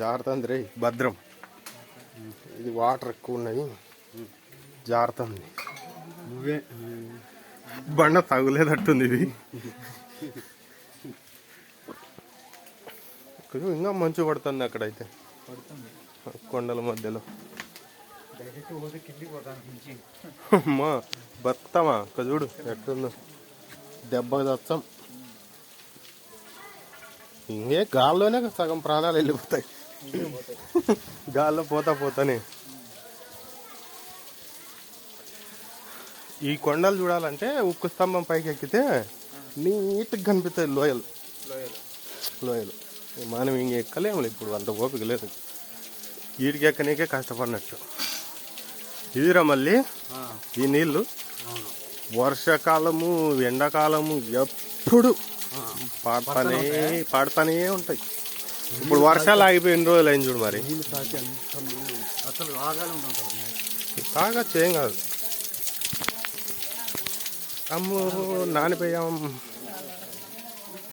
జారుతుంది రే భద్రం. ఇది వాటర్ ఎక్కువ ఉన్నాయి జారుతుంది. నువ్వే బండ తగులేదట్టుంది ఇది. కొంచెం ఇంకా మంచు పడుతుంది అక్కడైతే. పడుతుంది. కొండల మధ్యలో. డైరెక్ట్ పోతే కిందికి పోతాను నుంచి అమ్మా బతుకుతామా ఒక చూడు ఎట్టుందో. దెబ్బ చచ్చాం ఇంకే గాల్లోనే సగం ప్రాణాలు వెళ్ళిపోతాయి. గాల్లో పోతా పోతానే. ఈ కొండలు చూడాలంటే ఉక్కు స్తంభం పైకి ఎక్కితే నీట్గా కనిపిస్తాయి లోయలు. లోయలు. లోయలు మనం ఇంక ఎక్కలేము ఇప్పుడు అంత ఓపిక లేదు. వీటికి ఎక్కనీకే కష్టపడినట్టు. ఇదిరా మళ్ళీ ఈ నీళ్ళు. వర్షాకాలము ఎండాకాలము ఎప్పుడు పాడుతానే పాడుతానే ఉంటాయి. ఇప్పుడు వర్షాలు ఆగిపోయి ఎన్ని రోజులు అయింది చూడు మరి. నీళ్ళు తాకి అంత అసలు తాగొచ్చు ఏం కాదు. అమ్మో నానిపోయాం.